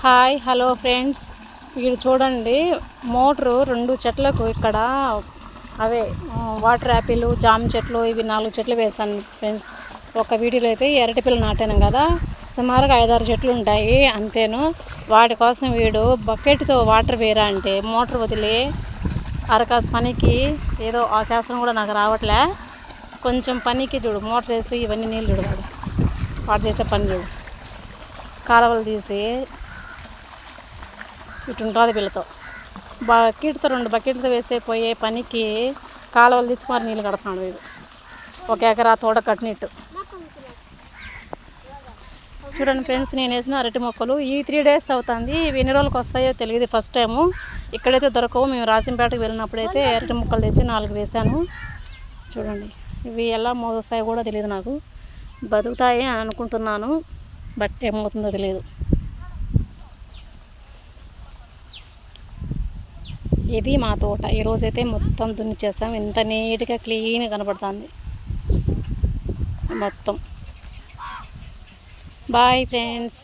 Hi hello friends. ఇక్కడ చూడండి motor రెండు చెట్లకు ఇక్కడ అవే వాటర్ యాపిల్ జామ చెట్లు ఇవి నాలుగు చెట్లు వేసాను ఫ్రెండ్స్. ఒక వీడియోలో అయితే ఎరటి పిల్ల నాటాను కదా. సుమారుగా ఐదారు చెట్లు ఉంటాయి అంతేను. వాటి కోసం వీడు బకెట్తో వాటర్ వేరా అంటే మోటార్ వదిలి అరకాసు పనికి ఏదో ఆ శాస్త్రం కూడా నాకు రావట్లే. కొంచెం పనికి చూడు మోటార్ వేసి ఇవన్నీ నీళ్ళు చూడు. వాడు వాడు చేసే పని చూడు. కాలువలు తీసి ఇటు ఉంటుంది వీళ్ళతో. బకెట్తో రెండు బకెట్తో వేసే పోయే పనికి కాలువలు తీసి మరి నీళ్ళు కడుతున్నాడు వీడు. ఒక ఎకరా తోట కట్టినట్టు. చూడండి ఫ్రెండ్స్ నేను వేసిన అరటి మొక్కలు ఈ త్రీ డేస్ అవుతుంది. ఇవి ఎన్ని రోజులకు వస్తాయో తెలియదు ఫస్ట్ టైము. ఇక్కడైతే దొరకవు. మేము రాసింపేటకు వెళ్ళినప్పుడైతే అరటి మొక్కలు తెచ్చి నాలుగు వేసాను. చూడండి ఇవి ఎలా మోస్తాయో కూడా తెలియదు నాకు. బతుకుతాయి అని అనుకుంటున్నాను బట్ ఏమవుతుందో తెలియదు. ఇది మా తోట. ఈరోజైతే మొత్తం దున్నిచ్చేస్తాం ఎంత నీట్గా క్లీన్ కనపడుతుంది మొత్తం. Boy friends.